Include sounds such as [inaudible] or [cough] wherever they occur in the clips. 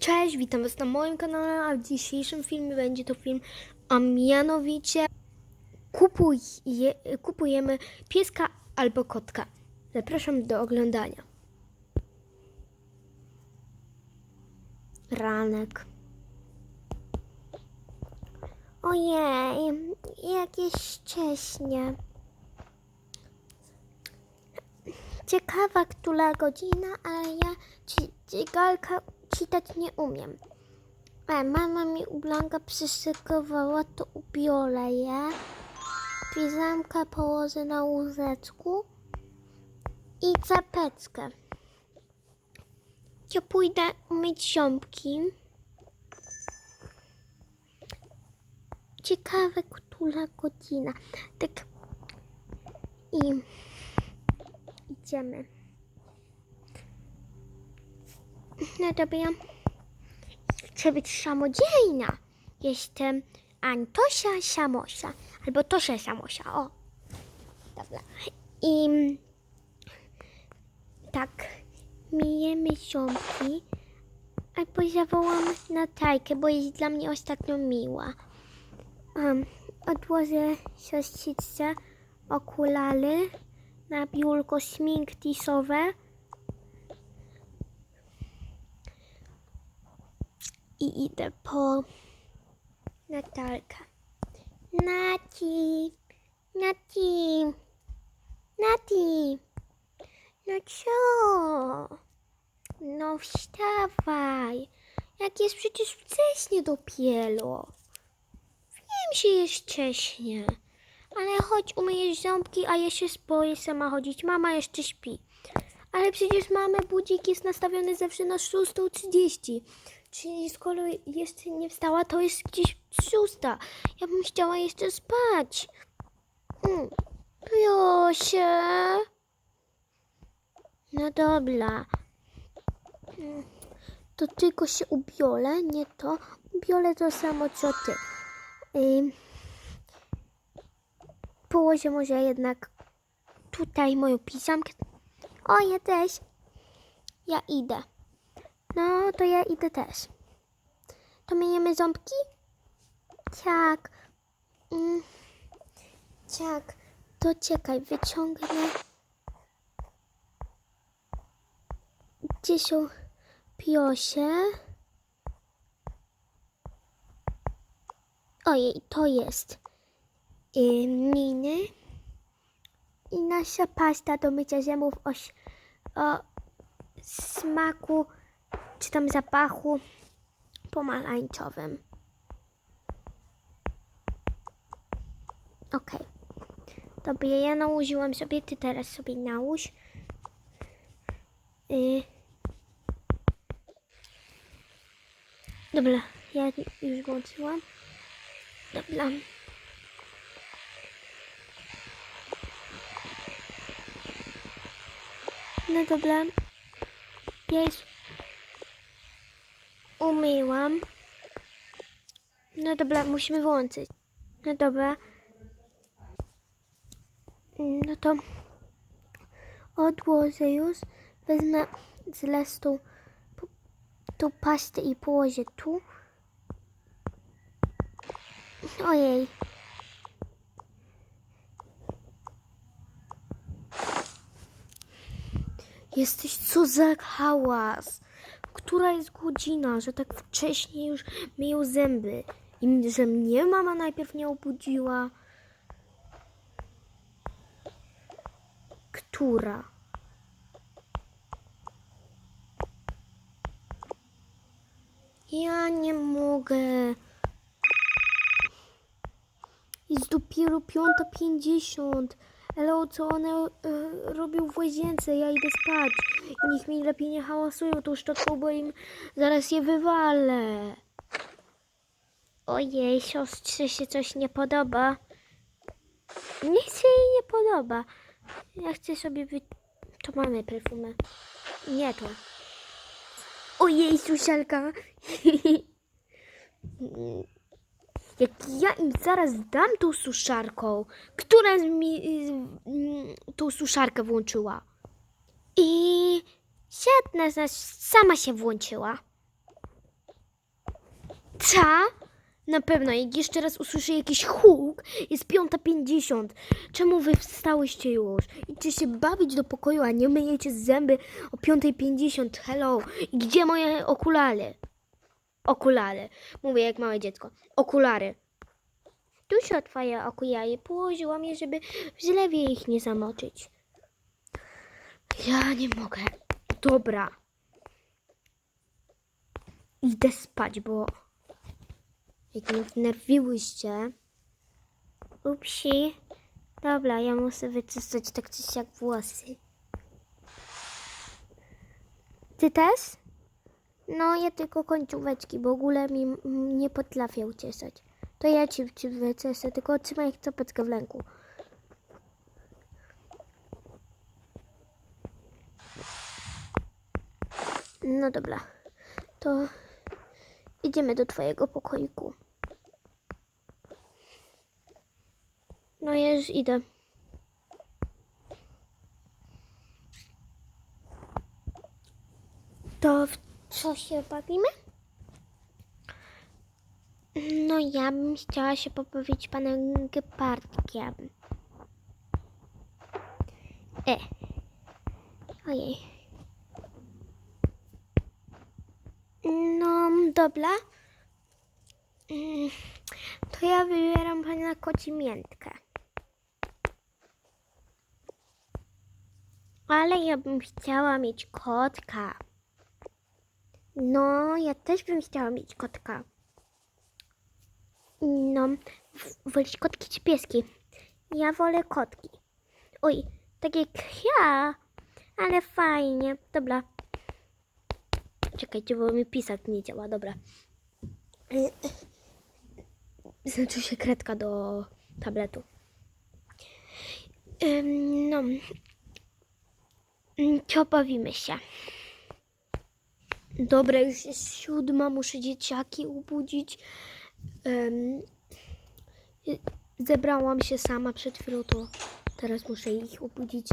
Cześć, witam Was na moim kanale, a w dzisiejszym filmie będzie to film, a mianowicie kupuj, je, kupujemy pieska albo kotka. Zapraszam do oglądania. Ranek. Ojej, jakieś wcześnie. Ciekawa, która godzina, ale ja ci, cygalka czytać nie umiem. A mama mi u Blanka przyszykowała, to ubiorę je. Piżamkę położę na łóżeczku i czapeczkę. Ja pójdę umyć ząbki. Ciekawe, która godzina. Tak. I idziemy. No dobra. Chcę być samodzielna. Jestem Antosia Samosia. Albo Tosia Samosia. O. Dobra. I tak. Mijemy ząbki. Albo zawołam Natalkę, bo jest dla mnie ostatnio miła. Um, odłożę siostrzyczce okulary na biurko smink tisowe. I idę po Natalkę. Nati, Nati, Nati. No co? No wstawaj. Jak jest przecież wcześnie dopiero. Wiem, że jest wcześnie. Ale chodź, umyjesz ząbki, a ja się boję sama chodzić. Mama jeszcze śpi. Ale przecież mamy budzik jest nastawiony zawsze na 6.30. Czyli skoro jeszcze nie wstała, to jest gdzieś szósta. Ja bym chciała jeszcze spać. Mm. Proszę. No dobra. Mm. To tylko się ubiorę, nie to. Ubiorę to samo co ty. Położę może jednak tutaj moją piżamkę. O, ja też. Ja idę. No, to ja idę też. To myjemy ząbki? Tak. Mm. Tak. To czekaj, wyciągnę. Gdzie są piosie? Ojej, to jest y, miny i nasza pasta do mycia ś- o smaku czy tam zapachu pomarańczowym. Okej. Dobra, ja nałożyłam sobie, ty teraz sobie nałóż. Y... Dobra, ja już włączyłam. Dobra. No dobra. Ja już umyłam. No dobra, musimy włączyć. No dobra. No to odłożę już. Wezmę z po- tą pastę i położę tu. Ojej. Jesteś co za hałas. Która jest godzina, że tak wcześnie już myją zęby? I że mnie mama najpierw nie obudziła. Która? Ja nie mogę. Jest dopiero 5.50. Ale o co one e, robią w łazience? Ja idę spać. Niech mi lepiej nie hałasują tą szczotką, bo im zaraz je wywalę. Ojej, siostrze się coś nie podoba. Nic się jej nie podoba. Ja chcę sobie wy... To mamy perfumę. Nie to. Ojej, suszalka. [laughs] Jak ja im zaraz dam tą suszarką, która mi tą suszarkę włączyła. I nas sama się włączyła. Ta? Na pewno, jak jeszcze raz usłyszę jakiś huk, jest 5.50. Czemu wy wstałyście już? Idźcie się bawić do pokoju, a nie myjecie zęby o 5.50. Hello. I gdzie moje okulary? Okulary. Mówię jak małe dziecko. Okulary. Tu się twoje okulary. Położyłam je, żeby w zlewie ich nie zamoczyć. Ja nie mogę. Dobra. Idę spać, bo jak mnie wnerwiłyście. Upsi. Dobra, ja muszę wyczyszczać tak czy siak włosy. Ty też? No, ja tylko końcóweczki, bo ogóle mi nie potrafię ucieszać. To ja ci, ci wycieszę, tylko trzymaj czapeczkę w ręku. No dobra, to idziemy do twojego pokoiku. No ja już idę. To w co się bawimy? No ja bym chciała się pobawić panem Gepardkiem. E. Ojej. No, dobra. Mm, To ja wybieram pana kocimiętkę. Ale ja bym chciała mieć kotka. No, ja też bym chciała mieć kotka. No, wolisz kotki czy pieski? Ja wolę kotki. Oj, tak jak ja, ale fajnie. Dobra. Czekajcie, bo mi pisać nie działa. Dobra. Znaczy się kredka do tabletu. No. Bawimy się. Dobra, już jest siódma, muszę dzieciaki obudzić. Em, y- zebrałam się sama przed chwilą, to teraz muszę ich obudzić,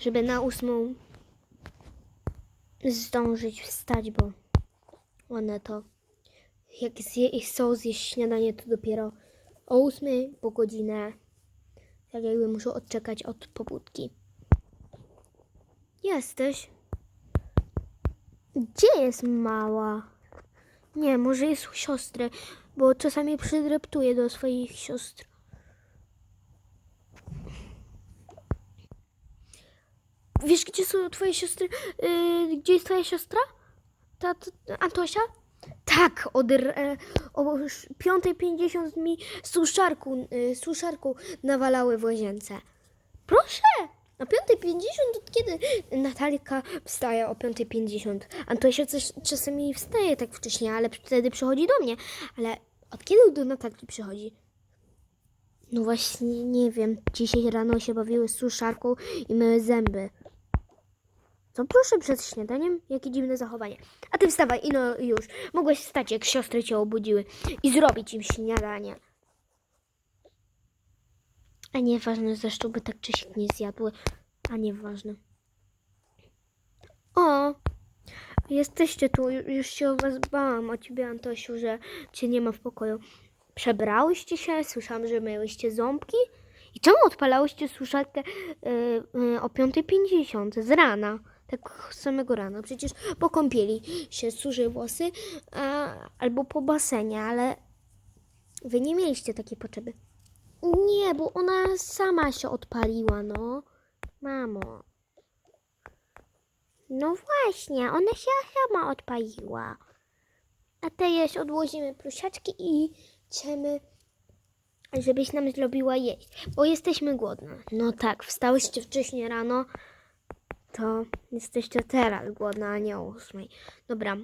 żeby na ósmą zdążyć wstać, bo one to jak zje, chcą zjeść śniadanie, to dopiero o ósmej po godzinę tak jakby muszą odczekać od pobudki. Jesteś? Gdzie jest mała? Nie, może jest u siostry, bo czasami przydreptuje do swoich sióstr. Wiesz, gdzie są twoje siostry? Yy, gdzie jest twoja siostra? Ta, ta Antosia? Tak, od e, o 5.50 mi suszarku, y, suszarku nawalały w łazience. Proszę! O 5.50 od kiedy Natalka wstaje o 5.50? Antosia coś, czasami wstaje tak wcześnie, ale wtedy przychodzi do mnie. Ale od kiedy do Natalki przychodzi? No właśnie, nie wiem. Dzisiaj rano się bawiły z suszarką i myły zęby. Co proszę przed śniadaniem? Jakie dziwne zachowanie. A ty wstawaj i no już. Mogłeś wstać, jak siostry cię obudziły i zrobić im śniadanie. A nieważne, zresztą by tak czy nie zjadły. A nieważne. O! Jesteście tu, Ju- już się o was bałam, o ciebie Antosiu, że cię nie ma w pokoju. Przebrałyście się? Słyszałam, że myłyście ząbki? I czemu odpalałyście suszarkę yy, yy, o 5.50 z rana? Tak samego rana. Przecież po kąpieli się suszy włosy a, albo po basenie, ale wy nie mieliście takiej potrzeby. Nie, bo ona sama się odpaliła, no. Mamo. No właśnie, ona się sama odpaliła. A teraz odłożymy prusiaczki i chcemy, żebyś nam zrobiła jeść, bo jesteśmy głodne. No tak, wstałyście wcześniej rano, to jesteście teraz głodne, a nie o ósmej. Dobra.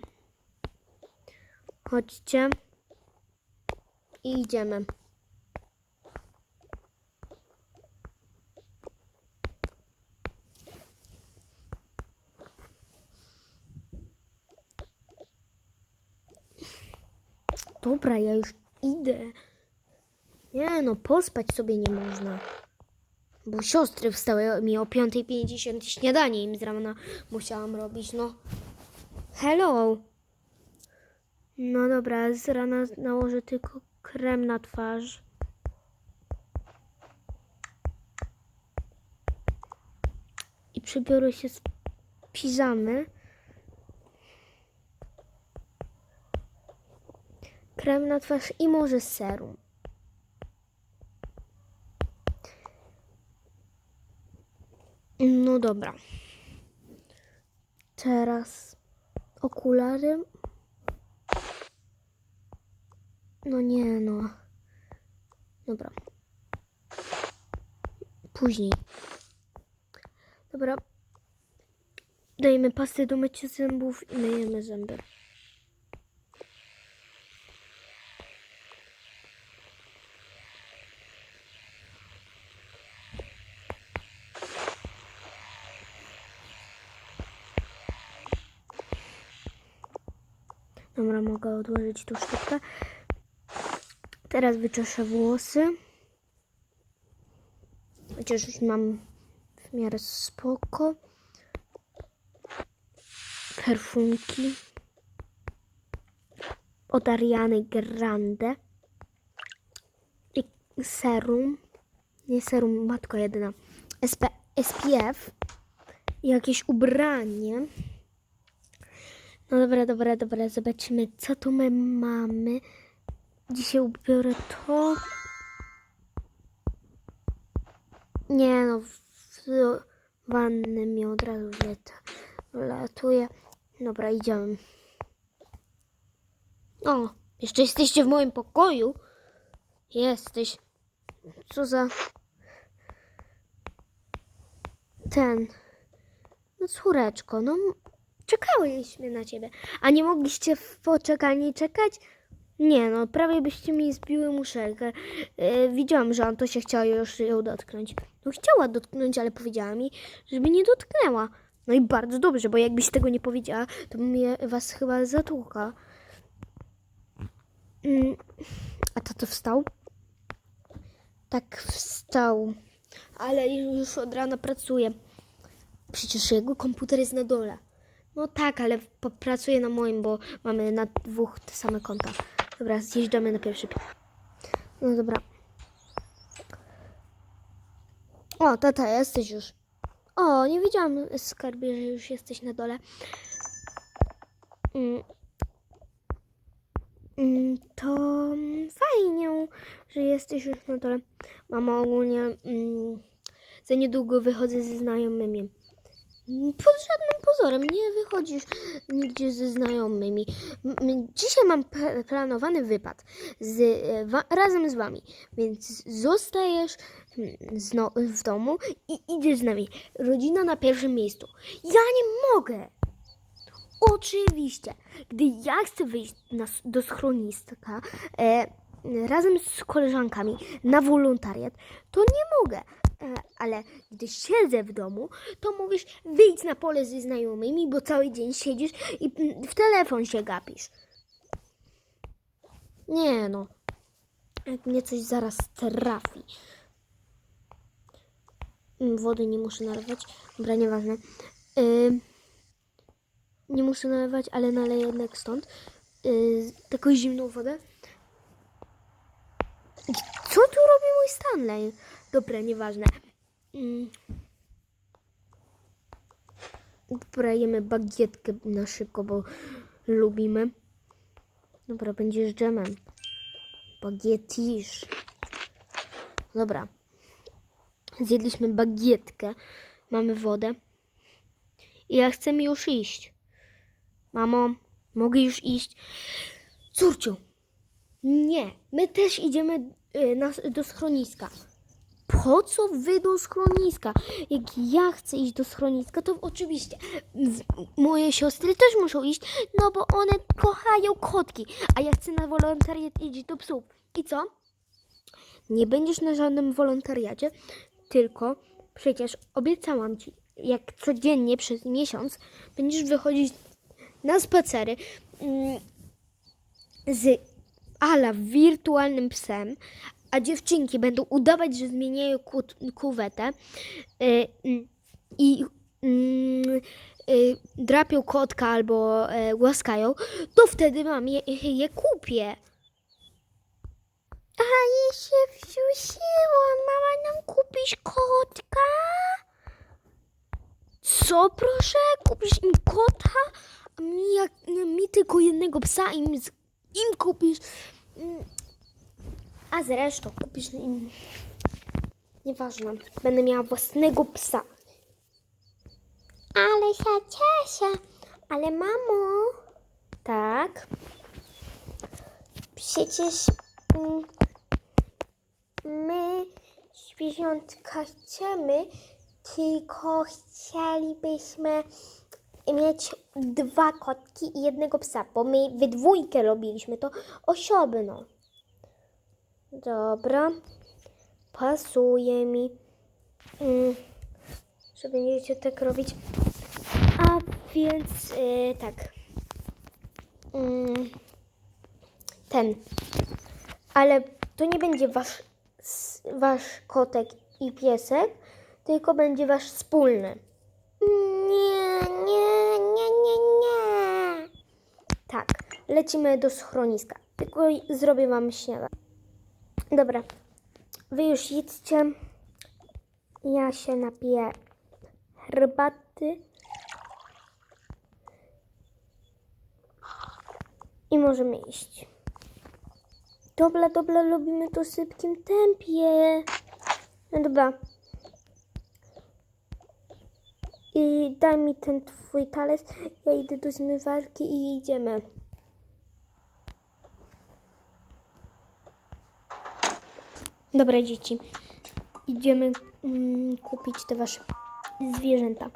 Chodźcie. I idziemy. Dobra, ja już idę. Nie no, pospać sobie nie można. Bo siostry wstały mi o 5.50 śniadanie im z musiałam robić, no. Hello. No dobra, z rana nałożę tylko krem na twarz. I przebiorę się z piżamy. Krem na twarz i może serum. No dobra. Teraz okulary. No nie no. Dobra. Później. Dobra. Dajemy pastę do mycia zębów i myjemy zęby. Dobra, mogę odłożyć tu sztukę. Teraz wyczeszę włosy. Chociaż już mam w miarę spoko. Perfumki. Od Ariany Grande. I serum. Nie serum, matko jedyna. SP, SPF. Jakieś ubranie. No dobra, dobra, dobra. Zobaczymy, co tu my mamy. Dzisiaj ubiorę to. Nie no, w wanny mi od razu wleta, wlatuje. Dobra, idziemy. O, jeszcze jesteście w moim pokoju. Jesteś. Co za... Ten... No córeczko, no czekałyśmy na ciebie. A nie mogliście w poczekalni czekać? Nie no, prawie byście mi zbiły muszelkę. E, widziałam, że Antosia chciała już ją dotknąć. No chciała dotknąć, ale powiedziała mi, żeby nie dotknęła. No i bardzo dobrze, bo jakbyś tego nie powiedziała, to je, was chyba zatłukła. Mm, a tato wstał? Tak, wstał. Ale już od rana pracuje. Przecież jego komputer jest na dole. No tak, ale pracuję na moim, bo mamy na dwóch te same konta. Dobra, zjeżdżamy na pierwszy piętro. No dobra. O, tata, jesteś już. O, nie wiedziałam, skarbie, że już jesteś na dole. Mm. Mm, To fajnie, że jesteś już na dole. Mama ogólnie mm, za niedługo wychodzę ze znajomymi. Pod żadnym pozorem nie wychodzisz nigdzie ze znajomymi. Dzisiaj mam planowany wypad z, e, razem z wami, więc zostajesz zno- w domu i idziesz z nami. Rodzina na pierwszym miejscu. Ja nie mogę! Oczywiście, gdy ja chcę wyjść na, do schroniska e, razem z koleżankami na wolontariat, to nie mogę. Ale gdy siedzę w domu, to mówisz wyjdź na pole ze znajomymi, bo cały dzień siedzisz i mm, w telefon się gapisz. Nie no. Jak mnie coś zaraz trafi. Mm, Wody nie muszę nalewać. Dobra, nieważne. Ym, nie muszę nalewać, ale naleję jednak stąd. Yy, taką zimną wodę. Co tu robi mój Stanley? Dobra, nieważne. Mm. Dobra, jemy bagietkę na szybko, bo lubimy. Dobra, będziesz dżemem. Bagietisz. Dobra. Zjedliśmy bagietkę. Mamy wodę. I ja chcę już iść. Mamo, mogę już iść? Córciu, nie. My też idziemy na, do schroniska. Po co wy do schroniska? Jak ja chcę iść do schroniska, to oczywiście moje siostry też muszą iść, no bo one kochają kotki, a ja chcę na wolontariat iść do psów. I co? Nie będziesz na żadnym wolontariacie, tylko przecież obiecałam ci, jak codziennie przez miesiąc będziesz wychodzić na spacery mm, z Ala wirtualnym psem, a dziewczynki będą udawać, że zmieniają ku- kuwetę y, mm, i mm, y, drapią kotka albo y, głaskają, to wtedy mam je, je kupię. A ja się wzięłam. Mama nam kupisz kotka? Co proszę? Kupisz im kota? Mi, jak, mi tylko jednego psa im, z- im kupisz. Mm. A zresztą kupisz im. Nieważne. Będę miała własnego psa. Ale się cieszę. Ale mamo. Tak. Przecież mm, my zwierzątka chcemy, tylko chcielibyśmy mieć dwa kotki i jednego psa, bo my we dwójkę robiliśmy to osobno. Dobra. Pasuje mi. Mm, że będziecie tak robić. A więc y, tak. Mm, ten. Ale to nie będzie wasz, wasz kotek i piesek, tylko będzie wasz wspólny. Nie, nie, nie, nie, nie. Tak, lecimy do schroniska. Tylko zrobię wam śniadanie. Dobra, wy już idźcie. Ja się napiję herbaty. I możemy iść. Dobra, dobra, robimy to w szybkim tempie. No dobra. I daj mi ten twój talerz. Ja idę do zmywarki i idziemy. Dobra, dzieci. Idziemy mm, kupić te wasze zwierzęta.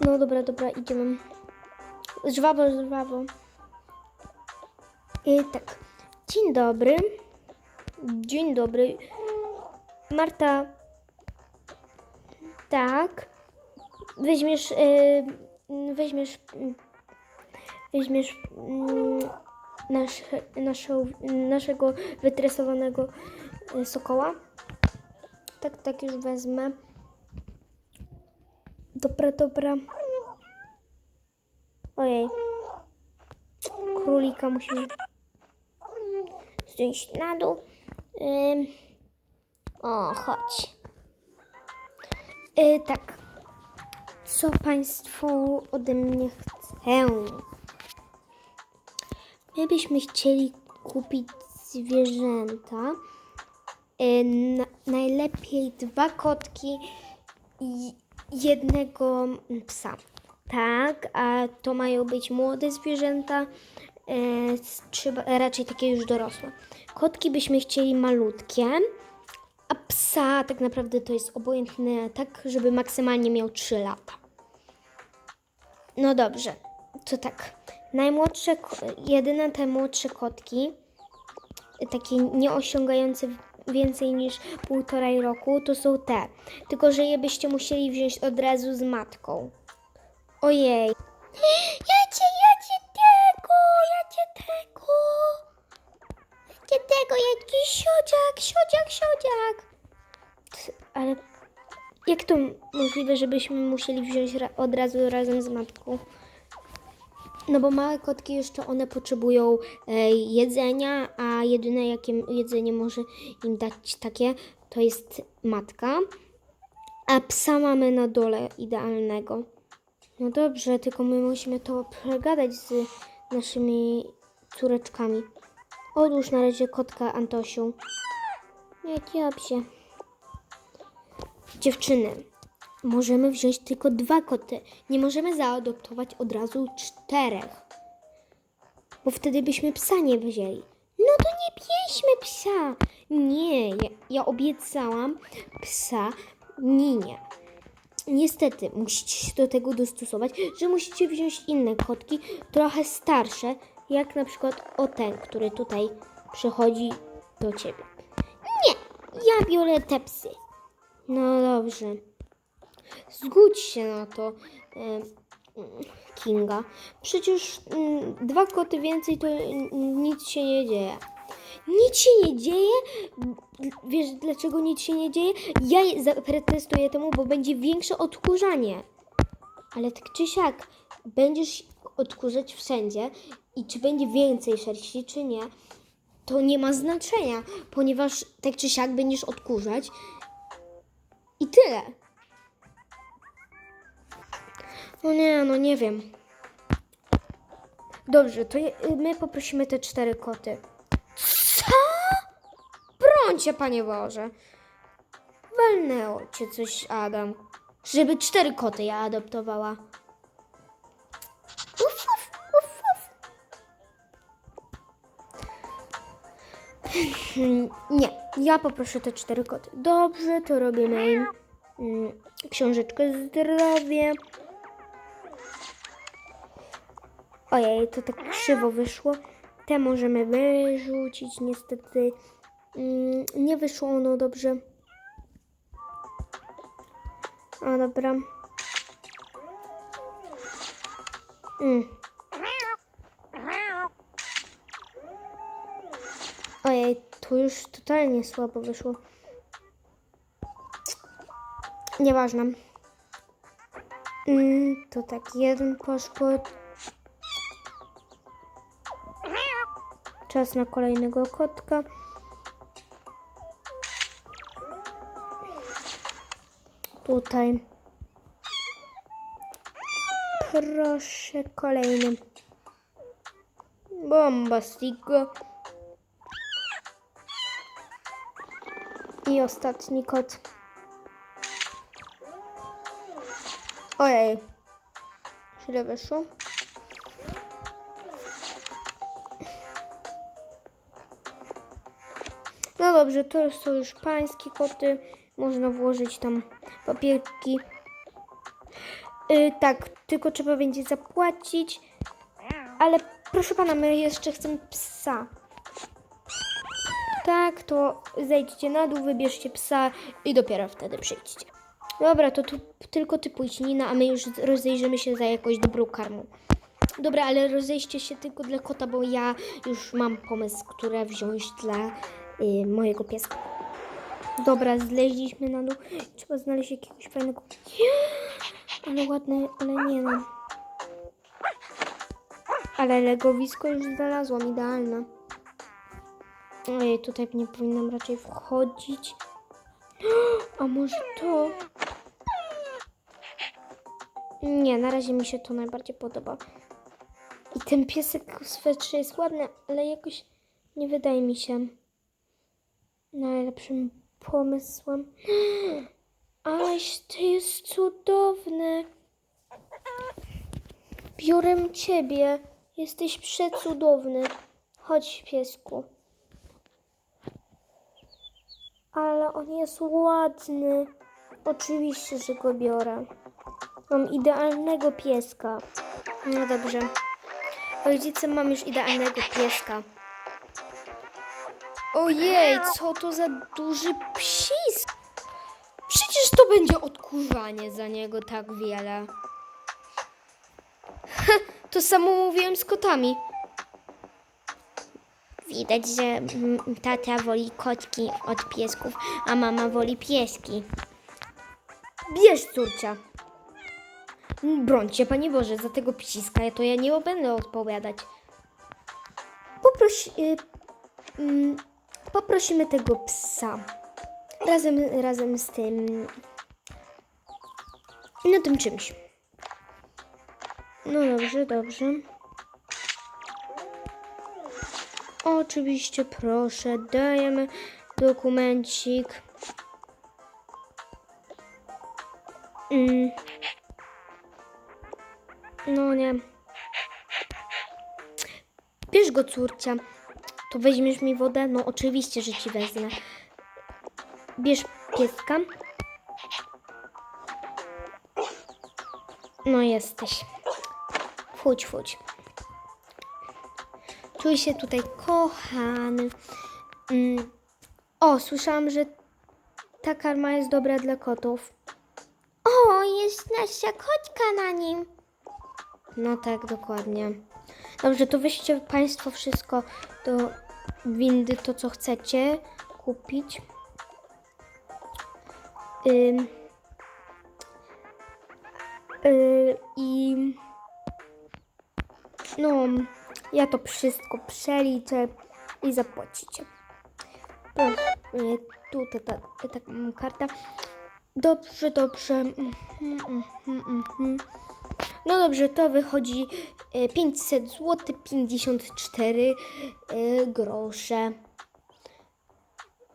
No dobra, dobra, idziemy. Żwawo, żwawo. I tak. Dzień dobry. Dzień dobry. Marta. Tak. Weźmiesz. Yy, weźmiesz. mm, Weźmiesz. mm, Nasz, naszą, naszego wytresowanego y, sokoła. Tak, tak już wezmę. Dobra, dobra. Ojej. Królika musimy zdjąć na dół. Ym. O, chodź. Y, tak. Co Państwo ode mnie chcą? My byśmy chcieli kupić zwierzęta. Y, na, najlepiej dwa kotki i jednego psa. Tak, a to mają być młode zwierzęta, e, trzeba, raczej takie już dorosłe. Kotki byśmy chcieli malutkie, psa tak naprawdę to jest obojętne, tak żeby maksymalnie miał 3 lata. No dobrze, to tak. Najmłodsze, jedyne te młodsze kotki, takie nieosiągające więcej niż półtorej roku, to są te. Tylko, że je byście musieli wziąć od razu z matką. Ojej. Ja cię, ja cię tego, ja cię tego. Ja cię tego, jaki siodziak, siodziak, siodziak. Ale jak to możliwe, żebyśmy musieli wziąć od razu razem z matką? No bo małe kotki jeszcze one potrzebują e, jedzenia, a jedyne jakie jedzenie może im dać takie, to jest matka. A psa mamy na dole idealnego. No dobrze, tylko my musimy to przegadać z naszymi córeczkami. Odłóż na razie kotka Antosiu. Nie, dobrze. Dziewczyny, możemy wziąć tylko dwa koty. Nie możemy zaadoptować od razu czterech. Bo wtedy byśmy psa nie wzięli. No to nie bierzmy psa. Nie, ja, ja obiecałam psa Ninie. Niestety, musicie się do tego dostosować, że musicie wziąć inne kotki, trochę starsze, jak na przykład o ten, który tutaj przychodzi do ciebie. Nie, ja biorę te psy. No dobrze. Zgódź się na to, e, Kinga. Przecież mm, dwa koty więcej to nic się nie dzieje. Nic się nie dzieje. Wiesz, dlaczego nic się nie dzieje? Ja zaprotestuję temu, bo będzie większe odkurzanie. Ale tak czy siak, będziesz odkurzać wszędzie i czy będzie więcej szerści, czy nie, to nie ma znaczenia, ponieważ tak czy siak będziesz odkurzać i tyle. No nie, no nie wiem. Dobrze, to je, my poprosimy te cztery koty. Co? Brońcie, Panie Boże. Walnęło cię coś, Adam. Żeby cztery koty ja adoptowała. Uf, uf, uf, uf. [laughs] Nie, ja poproszę te cztery koty. Dobrze, to robimy im mm, książeczkę zdrowie. Ojej, to tak krzywo wyszło. Te możemy wyrzucić, niestety. Mm, nie wyszło ono dobrze. A dobra. Mm. Ojej, tu już totalnie słabo wyszło. Nieważne. Mm, to tak, jeden paszport. Czas na kolejnego kotka. Tutaj. Proszę, kolejny. Bombastico. I ostatni kot. Ojej. Źle wyszło. No dobrze, to są już pańskie koty. Można włożyć tam papierki. Yy, tak, tylko trzeba będzie zapłacić. Ale proszę pana, my jeszcze chcemy psa. Tak, to zejdźcie na dół, wybierzcie psa i dopiero wtedy przyjdźcie. Dobra, to tu tylko ty pójdź, Nina, a my już rozejrzymy się za jakąś dobrą karmą. Dobra, ale rozejście się tylko dla kota, bo ja już mam pomysł, które wziąć dla y, mojego pieska. Dobra, zleźliśmy na dół. Trzeba znaleźć jakiegoś fajnego. [gasps] Ale ładne, ale nie no. Ale legowisko już znalazłam, idealne. Ojej, tutaj nie powinnam raczej wchodzić. [gasps] A może to? Nie, na razie mi się to najbardziej podoba. I ten piesek w swetrze jest ładny, ale jakoś nie wydaje mi się najlepszym pomysłem. [gasps] Aleś ty jest cudowny. Biorę ciebie. Jesteś przecudowny. Chodź, piesku. Ale on jest ładny. Oczywiście, że go biorę. Mam idealnego pieska. No dobrze. Rodzicem mam już idealnego pieska. Ojej, co to za duży psis? Przecież to będzie odkurzanie za niego tak wiele. [laughs] to samo mówiłem z kotami. Widać, że tata woli kotki od piesków, a mama woli pieski. Bierz, córcia. Brońcie, Panie Boże, za tego psiska, to ja nie będę odpowiadać. Poproś, y, mm, poprosimy tego psa. Razem, razem z tym. No tym czymś. No dobrze, dobrze. Oczywiście, proszę, dajemy dokumencik. Mm. No nie. Bierz go, córcia. To weźmiesz mi wodę? No oczywiście, że ci wezmę. Bierz pieska. No jesteś. Fuć, fuć. Czuj się tutaj kochany. Mm. O, słyszałam, że ta karma jest dobra dla kotów. O, jest nasza kotka na nim. No tak, dokładnie. Dobrze, to weźcie Państwo wszystko do windy to, co chcecie kupić. Ym, y, I no, ja to wszystko przeliczę i zapłacicie. To, y, tutaj ta, ta, ta mm, karta. Dobrze, dobrze. Mhm, mhm. No dobrze, to wychodzi e, 500 zł 54 e, grosze.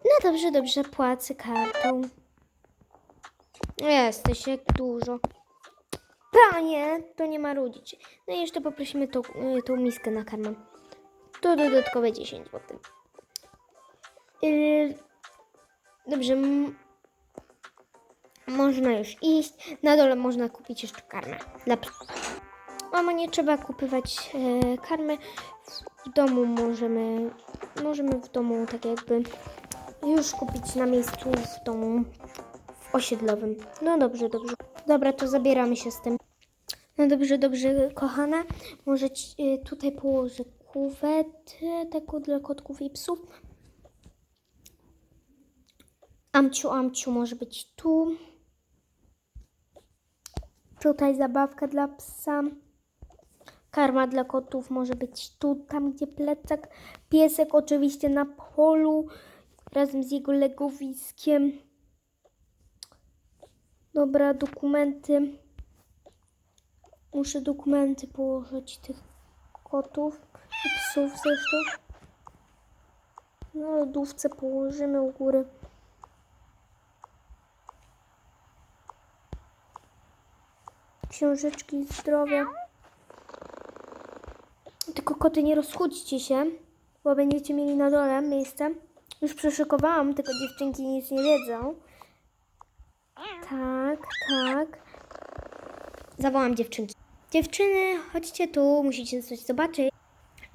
No dobrze, dobrze, płacę kartą. Jesteś jak dużo. Panie, to nie ma rodzić. No i jeszcze poprosimy tą, e, tą miskę na karmę. To dodatkowe 10 zł. Yy, dobrze, można już iść. Na dole można kupić jeszcze karmę. Dla psa. Mamo, nie trzeba kupywać e, karmy. W domu możemy, możemy w domu tak jakby już kupić na miejscu w domu w osiedlowym. No dobrze, dobrze. Dobra, to zabieramy się z tym. No dobrze, dobrze, kochana. Może ci, e, tutaj położę kuwetę taką dla kotków i psów. Amciu, Amciu może być tu. Tutaj zabawka dla psa. Karma dla kotów może być tu, tam gdzie plecak. Piesek oczywiście na polu razem z jego legowiskiem. Dobra, dokumenty. Muszę dokumenty położyć tych kotów i psów zresztą. Na lodówce położymy u góry. książeczki zdrowia. Tylko koty nie rozchudźcie się, bo będziecie mieli na dole miejsce. Już przeszykowałam, tylko dziewczynki nic nie wiedzą. Tak, tak. Zawołam dziewczynki. Dziewczyny, chodźcie tu, musicie coś zobaczyć.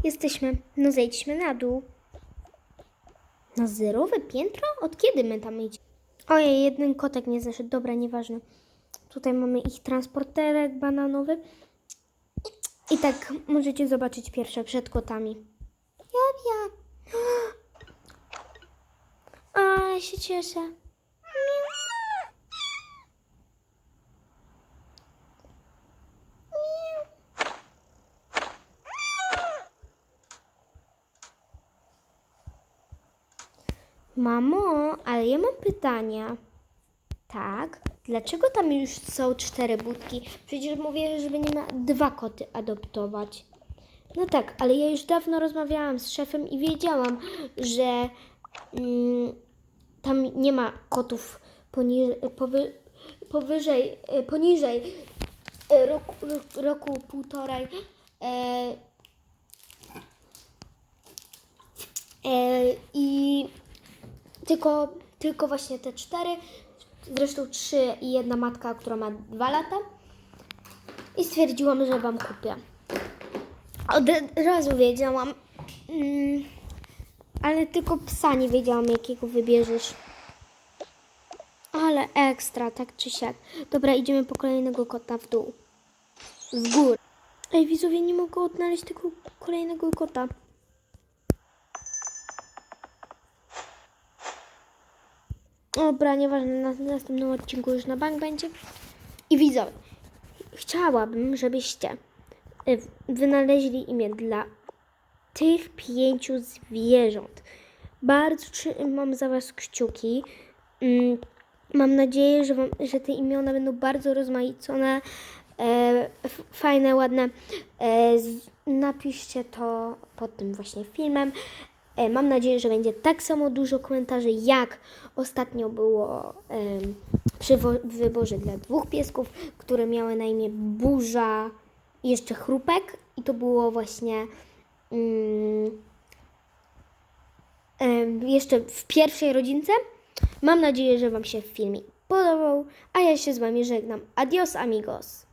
Jesteśmy, no zejdźmy na dół. Na zerowe piętro? Od kiedy my tam idziemy? Ojej, jeden kotek nie zeszedł. Dobra, nieważne. Tutaj mamy ich transporterek bananowy. I tak możecie zobaczyć pierwsze przed kotami. Ja, ja. [gasps] Ale się cieszę. Mamo, ale ja mam pytania. Tak, dlaczego tam już są cztery budki? Przecież mówię, że będziemy dwa koty adoptować. No tak, ale ja już dawno rozmawiałam z szefem i wiedziałam, że mm, tam nie ma kotów poni- powy- powyżej, e, poniżej e, roku, roku półtorej. E, e, I tylko, tylko właśnie te cztery, zresztą trzy i jedna matka, która ma dwa lata. I stwierdziłam, że Wam kupię. Od razu wiedziałam, mm, ale tylko psa nie wiedziałam, jakiego wybierzesz. Ale ekstra, tak czy siak. Dobra, idziemy po kolejnego kota w dół. W górę. Ej, widzowie, nie mogę odnaleźć tego kolejnego kota. Dobra, nieważne, na następnym odcinku już na bank będzie. I widzowie, chciałabym, żebyście y, wynaleźli imię dla tych pięciu zwierząt. Bardzo trzymam za Was kciuki. Mm, Mam nadzieję, że, wam, że te imiona będą bardzo rozmaicone, e, fajne, ładne. E, napiszcie to pod tym właśnie filmem. E, mam nadzieję, że będzie tak samo dużo komentarzy, jak ostatnio było przy wyborze dla dwóch piesków, które miały na imię Burza i jeszcze Chrupek. I to było właśnie mm, jeszcze w pierwszej rodzince. Mam nadzieję, że Wam się filmik podobał, a ja się z Wami żegnam. Adios amigos!